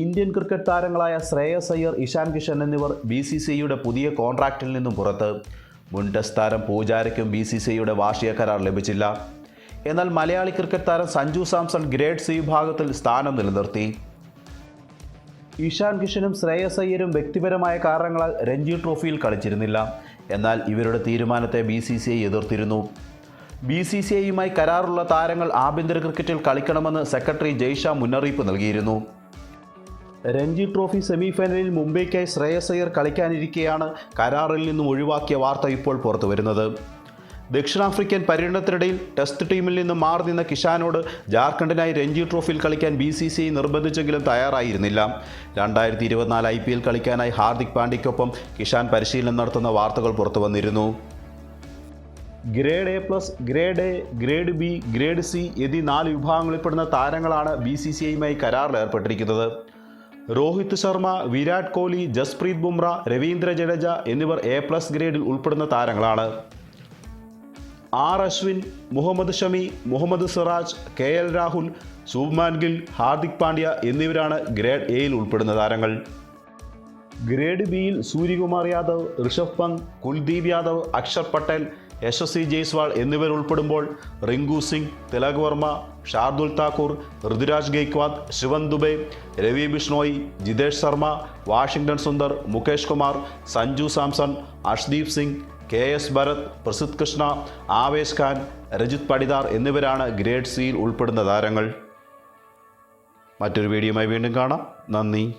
Indian cricket താരങ്ങളായ ശ്രേയസ് അയ്യർ ഇഷാൻ കിഷൻ എന്നിവർ B C C യുടെ പുതിയ കോൺട്രാക്റ്റിൽ നിന്നും പുറത്ത്. മുൻ ടെസ്റ്റ് താരം പൂജാരയ്ക്കും ബി സി സി ഐയുടെ വാർഷിക കരാർ ലഭിച്ചില്ല. എന്നാൽ മലയാളി ക്രിക്കറ്റ് താരം സഞ്ജു സാംസൺ ഗ്രേഡ് സി വിഭാഗത്തിൽ സ്ഥാനം നിലനിർത്തി. ഇഷാൻ കിഷനും ശ്രേയസ് അയ്യരും വ്യക്തിപരമായ കാരണങ്ങളാൽ രഞ്ജി ട്രോഫിയിൽ കളിച്ചിരുന്നില്ല. എന്നാൽ ഇവരുടെ തീരുമാനത്തെ ബി സി സി ഐ എതിർത്തിരുന്നു. ബി സി സി ഐയുമായി കരാറുള്ള താരങ്ങൾ ആഭ്യന്തര ക്രിക്കറ്റിൽ കളിക്കണമെന്ന് സെക്രട്ടറി ജയ്ഷാ മുന്നറിയിപ്പ് നൽകിയിരുന്നു. രഞ്ജി ട്രോഫി സെമിഫൈനലിൽ മുംബൈക്കായി ശ്രേയസ് അയ്യർ കളിക്കാനിരിക്കെയാണ് കരാറിൽ നിന്നും ഒഴിവാക്കിയ വാർത്ത ഇപ്പോൾ പുറത്തു വരുന്നത്. ദക്ഷിണാഫ്രിക്കൻ പര്യടനത്തിനിടയിൽ ടെസ്റ്റ് ടീമിൽ നിന്ന് മാറി നിന്ന കിഷാനോട് ജാർഖണ്ഡിനായി രഞ്ജി ട്രോഫിയിൽ കളിക്കാൻ ബി സി സി നിർബന്ധിച്ചെങ്കിലും തയ്യാറായിരുന്നില്ല. രണ്ടായിരത്തി ഇരുപത്തിനാല് ഐ പി എൽ കളിക്കാനായി ഹാർദിക് പാണ്ഡ്യയ്ക്കൊപ്പം കിഷാൻ പരിശീലനം നടത്തുന്ന വാർത്തകൾ പുറത്തു വന്നിരുന്നു. Grade A plus grade A grade B grade C എന്നീ നാല് വിഭാഗങ്ങളിൽപ്പെടുന്ന താരങ്ങളാണ് ബി സി സി ഐയുമായി കരാറിൽ ഏർപ്പെട്ടിരിക്കുന്നത്. രോഹിത് ശർമ്മ വിരാട് കോഹ്ലി ജസ്പ്രീത് ബുംറ രവീന്ദ്ര ജഡേജ എന്നിവർ എ പ്ലസ് ഗ്രേഡിൽ ഉൾപ്പെടുന്ന താരങ്ങളാണ്. R Ashwin Mohammed Shami Mohammed Siraj K L Rahul Shubman Gill Hardik Pandya എന്നിവരാണ് ഗ്രേഡ് എയിൽ ഉൾപ്പെടുന്ന താരങ്ങൾ. ഗ്രേഡ് ബിയിൽ Suryakumar Yadav Rishabh Pant Kuldeep Yadav Axar Patel Yashasvi Jaiswal എന്നിവരുൾപ്പെടുമ്പോൾ Rinku Singh Tilak Varma Shardul Thakur Ruturaj Gaikwad Shivam Dube Ravi Bishnoi Jitesh Sharma Washington Sundar Mukesh Kumar Sanju Samson Arshdeep Singh K S Bharat Prasidh Krishna Avesh Khan Rajat Patidar എന്നിവരാണ് grade സിയിൽ ഉൾപ്പെടുന്ന താരങ്ങൾ. മറ്റൊരു വീഡിയോയുമായി വീണ്ടും കാണാം. നന്ദി.